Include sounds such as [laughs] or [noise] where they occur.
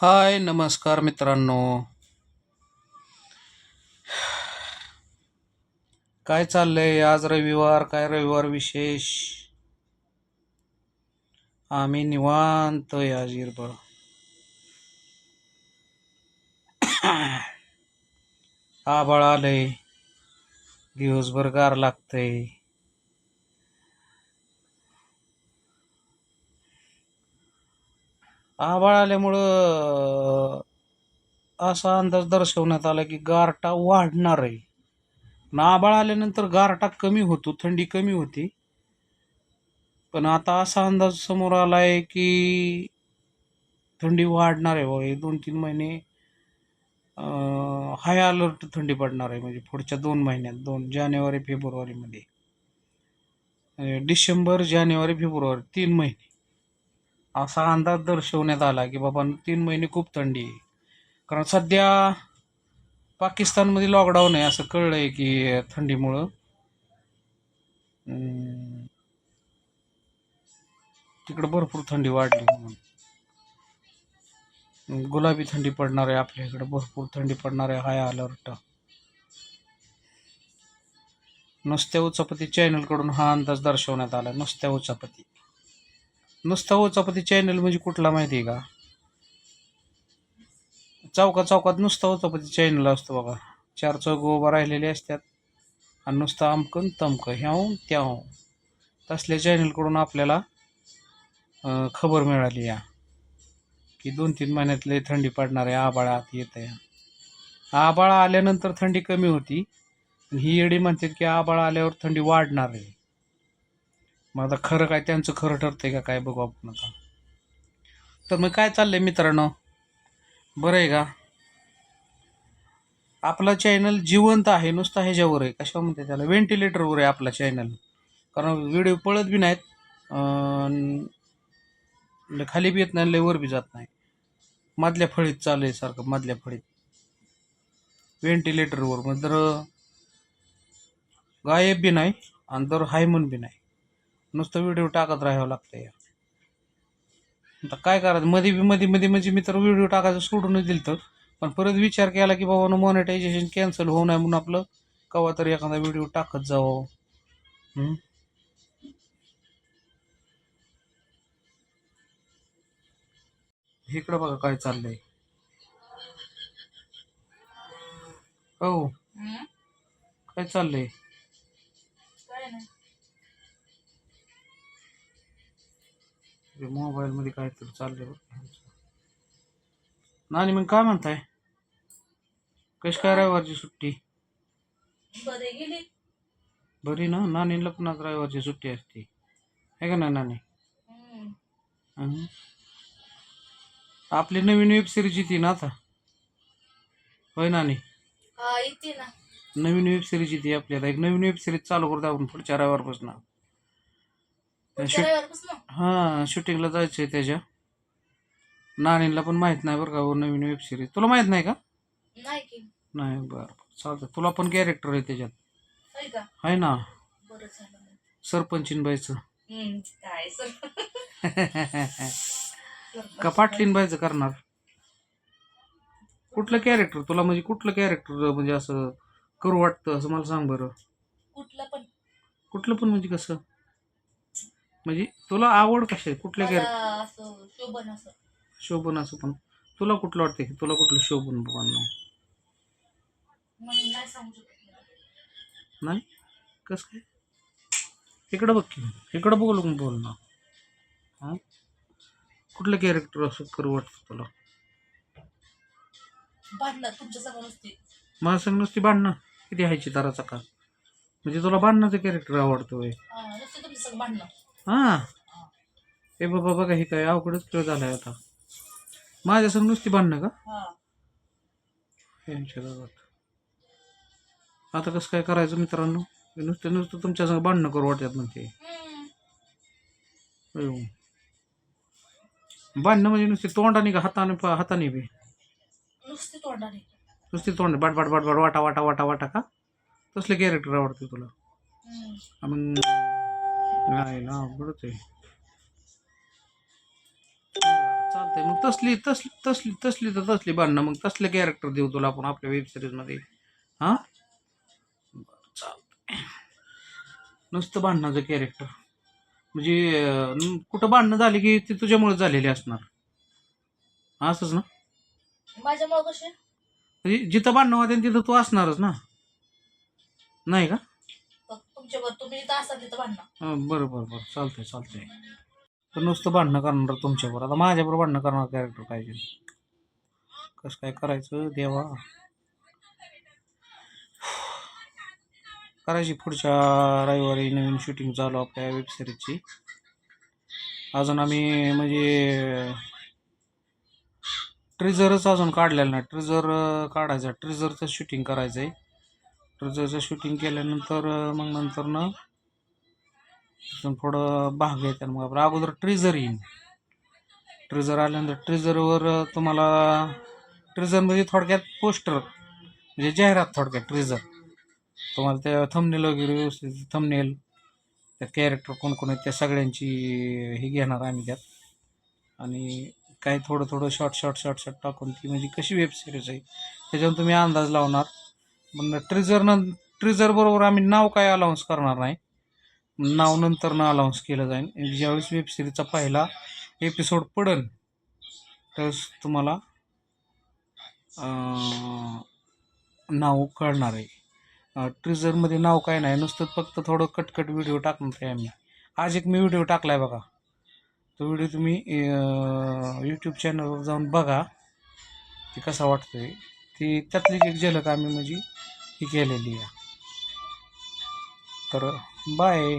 हाय नमस्कार मित्रांनो. काय चाललंय आज रविवार? काय रविवार विशेष? आम्ही निवांत या जिरबळ. आबाळ आलंय. दिवसभर गार लागतंय. आभाळ आल्यामुळं असा अंदाज दर्शवण्यात आला की गारटा वाढणार आहे. पण आभाळ आल्यानंतर गारटा कमी होतो थंडी कमी होती. पण आता असा अंदाज समोर आला आहे की थंडी वाढणार आहे बघा हे दोन तीन महिने हाय अलर्ट थंडी पडणार आहे. म्हणजे पुढच्या दोन महिन्यात दोन जानेवारी फेब्रुवारीमध्ये. डिसेंबर जानेवारी फेब्रुवारी तीन महिने. असा अंदाज दर्शवण्यात आला की बाबा तीन महिने खूप थंडी आहे. कारण सध्या पाकिस्तानमध्ये लॉकडाऊन आहे असं कळलंय की थंडीमुळं. तिकडं भरपूर थंडी वाढली म्हणून. गुलाबी थंडी पडणार आहे आपल्या इकडे भरपूर थंडी पडणार आहे हाय अलर्ट नुसत्या उचापती चॅनलकडून हा अंदाज दर्शवण्यात आला नुसत्या उचापती नुसता उचापती चॅनल म्हणजे कुठला माहिती आहे का? चौका चौकात नुसता उचापती चॅनल असतो बघा. चार चौक उभा राहिलेले असतात. आणि नुसतं आमकन तमकं ह्याव त्याव तसल्या चॅनलकडून आपल्याला खबर मिळाली या. की दोन तीन महिन्यातले थंडी पडणार आहे आबाळ आत येत आहे आबाळा आल्यानंतर थंडी कमी होती. ही येडी म्हणतात की आबाळा आल्यावर थंडी वाढणार आहे. मग आता खरं काय त्यांचं खरं ठरतंय का काय बघू आपण आता. तर मग काय चाललंय मित्रांनो? बरं आहे का? आपला चॅनल जिवंत आहे नुसता ह्याच्यावर आहे. कशा म्हणते त्याला? व्हेंटिलेटरवर आहे आपला चॅनल कारण व्हिडिओ पळत बी नाहीत खाली बी येत नाही लय वर बी जात नाही. मधल्या फळीत चालू आहे सारखं मधल्या फळीत. व्हेंटिलेटरवर मग तर गायब बी नाही आणि दर हायमन बी नाही. नुसतं व्हिडिओ टाकत राहावं लागतं या आता काय करायचं? मध्ये मध्ये मध्ये म्हणजे मी तर व्हिडिओ टाकायचं सोडूनच दिलं तर पण परत विचार केला की बाबा मॉनिटायझेशन कॅन्सल होऊ नये म्हणून आपलं कवा तरी एखादा व्हिडिओ टाकत जावं? इकडं बघा काय चाललंय. हो. हं? काय चाललंय? काय नाही मोबाईल मध्ये काहीतरी चाललंय बरं. नानी मग काय म्हणताय? कशी काय रविवारची सुट्टी? बरे ना? नानीला पण आज रविवारची सुट्टी असते. आहे का नाही नानी? हं. आपली नवीन वेब सिरीज येते ना आता. होय नानी? हा येते ना. नवीन वेब सिरीज येते आपल्याला एक नवीन वेब सिरीज चालू करतो आपण पुढच्या रविवारपासून. हां शूटिंगला जायचं आहे त्याच्या. नानीला पण माहीत नाही बरं का हो नवीन वेब सिरीज तुला माहीत नाही का? नाही बरं चालतं तुला पण कॅरेक्टर आहे त्याच्यात. आहे ना. सरपंचीन बाईचं. हं, [laughs] का पाटलीन बाईचं करणार? कुठलं कॅरेक्टर तुला म्हणजे कुठलं कॅरेक्टर म्हणजे असं करू वाटतं असं मला सांग बरं. कुठलं पण. कुठलं पण म्हणजे कसं? म्हणजे तुला आवड कशा आहे? कुठल्या मला कॅरेक्टर असं शोभन असं. शोभन असं पण. तुला कुठलं वाटतं की तुला कुठलं शोभन बाबांना म्हणून नाही सांगू शकत मला. नाही? कसं काय? इकडं बघ की इकडं बोल बोल ना. हां? कुठलं कॅरेक्टर असं करू वाटतं तुला? भांडणं तुमच्यासमोर नसते. मला सांग नुसती भांडणं? किती हायची ताराचा का म्हणजे तुला भांडणाचं कॅरेक्टर आवडतोय. हा, नुसते तुमच्या संग भांडणं. हां. हे बाबा बघा हे काय अवघडच खेळ झालाय आता. माझ्या संग नुसती भांडणं का? यांच्या गावात. आता कसं काय करायचं मित्रांनो? नुसतं नुसतं तुमच्या संग भांडणं करू वाटतात म्हणते. भांडणं म्हणजे नुसते तोंडाने का हाताने हाताने बी? नुसते तोंडाने. नुसते तोंड बाट बाट बाट बाट वाटा वाटा वाटा वाटा का? तसले कॅरेक्टर आवडते तुला. मग नाही ना अवघडच आहे. बरं, चालतंय. मग तसली तसली तसली तसली तर तसली भांडणं. मग तसले कॅरेक्टर देऊ तुला आपण आपल्या वेब सिरीजमध्ये हां? चालतंय. नुसतं भांडणाचं कॅरेक्टर म्हणजे कुठं भांडणं झाली की ती तुझ्यामुळे झालेली असणार? असंच ना? माझ्यामुळे कसे म्हणजे जिथं भांडणं होते तिथं तू असणारच ना? नाही का? तुमच्यावर तुम्ही इथं असाल तिथं भांडणं. हं, बरं बरं बरं. चालतंय चालतंय. तर नुसतं भांडणं करणार तुमच्यावर आता माझ्याबरोबर भांडणं करणार कॅरेक्टर पाहिजे. कसं काय करायचं देवा? करायची पुढच्या रविवारी नवीन शूटिंग चालू आपल्या वेबसिरीजची अजून आम्ही म्हणजे ट्रिझरच अजून काढलेलं नाही. ट्रिझर काढायचं. ट्रिझरचं शूटिंग करायचं आहे ट्रिझरचं शूटिंग केल्यानंतर मग नंतर ना तिथून पुढं भाग येतात मग आपण अगोदर ट्रेझर येईन. ट्रेझर आल्यानंतर ट्रेझरवर तुम्हाला ट्रेझरमध्ये थोडक्यात पोस्टर म्हणजे जाहिरात थोडक्यात ट्रेझर तुम्हाला त्या थंबनेल वगैरे व्यवस्थित थंबनेल त्या कॅरेक्टर कोण कोण आहेत त्या सगळ्यांची हे घेणार आम्ही त्यात. आणि काही थोडं थोडं शॉर्ट शॉर्ट शॉर्ट शॉर्ट टाकून ती म्हणजे कशी वेब सिरीज आहे त्याच्यावर तुम्ही अंदाज लावणार. पण ट्रिझर न आम्ही नाव काय अलाउन्स करणार नाही. नाव नंतर न अलाउन्स केलं जाईल. ज्यावेळेस वेब सिरीजचा पहिला एपिसोड पडेल त्यावेळेस तुम्हाला नाव कळणार आहे. ट्रिझरमध्ये नाव काय नाही. नुसतं फक्त थोडं कटकट व्हिडिओ टाकणार आहे आम्ही. आज एक मी व्हिडिओ टाकला आहे बघा. तो व्हिडिओ तुम्ही यूट्यूब चॅनलवर जाऊन बघा. ते कसा वाटतोय. ती त्यातलीच एक झलक आम्ही म्हणजे ही केलेली आहे. तर बाय